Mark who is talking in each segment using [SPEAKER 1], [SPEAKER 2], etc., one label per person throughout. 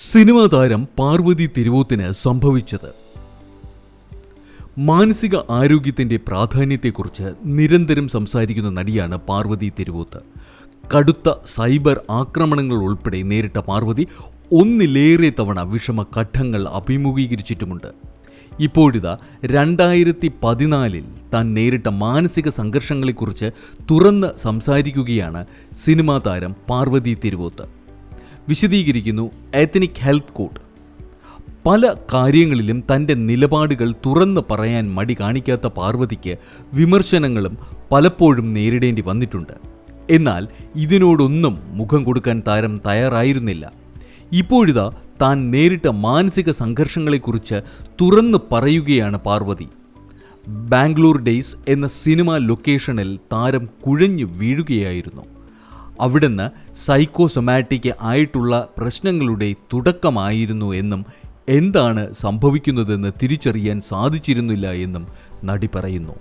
[SPEAKER 1] Cinema താരം പാർവതി തിരുവോത്തിന് സംഭവിച്ചത്. മാനസിക ആരോഗ്യത്തിന്റെ പ്രാധാന്യത്തെക്കുറിച്ച് നിരന്തരം സംസാരിക്കുന്ന നടിയാണ് പാർവതി തിരുവോത്ത്. കടുത്ത സൈബർ ആക്രമണങ്ങൾ ഉൾപ്പെടെ നേരിട്ട പാർവതി ഒന്നിലേറെ തവണ വിഷമ ഘട്ടങ്ങൾ അഭിമുഖീകരിച്ചിട്ടുമുണ്ട്. ഇപ്പോഴിതാ രണ്ടായിരത്തി പതിനാലിൽ താൻ നേരിട്ട മാനസിക സംഘർഷങ്ങളെക്കുറിച്ച് തുറന്ന് സംസാരിക്കുകയാണ് സിനിമാ താരം പാർവതി തിരുവോത്ത്. വിശദീകരിക്കുന്നു എത്തനിക് ഹെൽത്ത് കോഡ് പല കാര്യങ്ങളിലും തന്റെ നിലപാടുകൾ തുറന്നു പറയാൻ മടി കാണിക്കാത്ത പാർവതിക്ക് വിമർശനങ്ങളും പലപ്പോഴും നേരിടേണ്ടി വന്നിട്ടുണ്ട്. എന്നാൽ ഇതിനോടൊന്നും മുഖം കൊടുക്കാൻ താരം തയ്യാറായിരുന്നില്ല. ഇപ്പോഴിതാ താൻ നേരിട്ട മാനസിക സംഘർഷങ്ങളെക്കുറിച്ച് തുറന്ന് പറയുകയാണ് പാർവതി. ബാംഗ്ലൂർ ഡേയ്സ് എന്ന സിനിമ ലൊക്കേഷനിൽ താരം കുഴഞ്ഞു വീഴുകയായിരുന്നു. അവിടുന്ന് സൈക്കോസൊമാറ്റിക് ആയിട്ടുള്ള പ്രശ്നങ്ങളുടെ തുടക്കമായിരുന്നു എന്നും എന്താണ് സംഭവിക്കുന്നതെന്ന് തിരിച്ചറിയാൻ സാധിച്ചിരുന്നില്ല എന്നും നടി പറയുന്നു.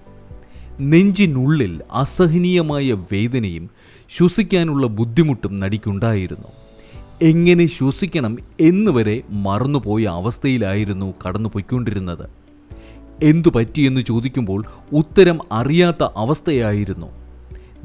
[SPEAKER 1] നെഞ്ചിനുള്ളിൽ അസഹനീയമായ വേദനയും ശ്വസിക്കാനുള്ള ബുദ്ധിമുട്ടും നടിക്കുണ്ടായിരുന്നു. എങ്ങനെ ശ്വസിക്കണം എന്നുവരെ മറന്നുപോയ അവസ്ഥയിലായിരുന്നു കടന്നു പോയിക്കൊണ്ടിരുന്നത് എന്തു പറ്റിയെന്ന് ചോദിക്കുമ്പോൾ ഉത്തരം അറിയാത്ത അവസ്ഥയായിരുന്നു.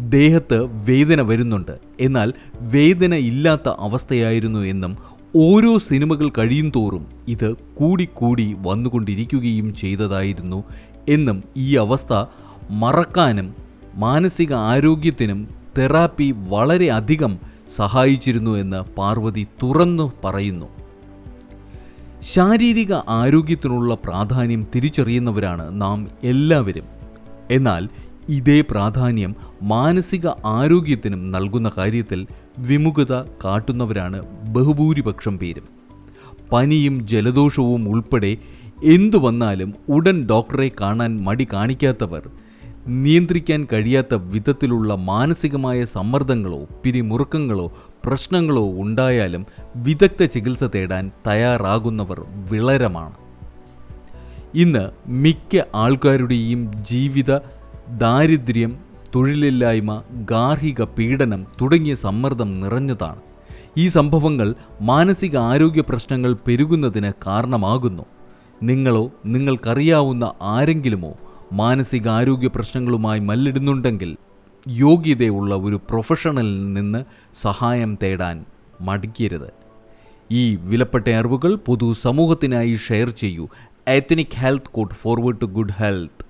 [SPEAKER 1] ദേഹത്ത് വേദന വരുന്നുണ്ട്. എന്നാൽ വേദന ഇല്ലാത്ത അവസ്ഥയായിരുന്നു എന്നും ഓരോ സിനിമകൾ കഴിയും തോറും ഇത് കൂടിക്കൂടി വന്നുകൊണ്ടിരിക്കുകയും ചെയ്തതായിരുന്നു എന്നും ഈ അവസ്ഥ മറക്കാനും മാനസിക ആരോഗ്യത്തിനും തെറാപ്പി വളരെയധികം സഹായിച്ചിരുന്നു എന്ന് പാർവതി തുറന്നു പറയുന്നു. ശാരീരിക ആരോഗ്യത്തിനുള്ള പ്രാധാന്യം തിരിച്ചറിയുന്നവരാണ് നാം എല്ലാവരും. എന്നാൽ ഇതേ പ്രാധാന്യം മാനസിക ആരോഗ്യത്തിനും നൽകുന്ന കാര്യത്തിൽ വിമുഖത കാട്ടുന്നവരാണ് ബഹുഭൂരിപക്ഷം പേരും. പനിയും ജലദോഷവും ഉൾപ്പെടെ എന്തു വന്നാലും ഉടൻ ഡോക്ടറെ കാണാൻ മടി കാണിക്കാത്തവർ നിയന്ത്രിക്കാൻ കഴിയാത്ത വിധത്തിലുള്ള മാനസികമായ സമ്മർദ്ദങ്ങളോ പിരിമുറുക്കങ്ങളോ പ്രശ്നങ്ങളോ ഉണ്ടായാലും വിദഗ്ധ ചികിത്സ തേടാൻ തയ്യാറാകുന്നവർ വിളരമാണ്. ഇന്ന് മിക്ക ആൾക്കാരുടെയും ജീവിത ദാരിദ്ര്യം തൊഴിലില്ലായ്മ ഗാർഹിക പീഡനം തുടങ്ങിയ സമ്മർദ്ദം നിറഞ്ഞതാണ്. ഈ സംഭവങ്ങൾ മാനസിക ആരോഗ്യ പ്രശ്നങ്ങൾ പെരുകുന്നതിന് കാരണമാകുന്നു. നിങ്ങളോ നിങ്ങൾക്കറിയാവുന്ന ആരെങ്കിലുമോ മാനസികാരോഗ്യ പ്രശ്നങ്ങളുമായി മല്ലിടുന്നുണ്ടെങ്കിൽ യോഗ്യതയുള്ള ഒരു പ്രൊഫഷണലിൽ നിന്ന് സഹായം തേടാൻ മടിക്കരുത്. ഈ വിലപ്പെട്ട അറിവുകൾ പൊതു സമൂഹത്തിനായി ഷെയർ ചെയ്യൂ. Ethnic health court forward to good health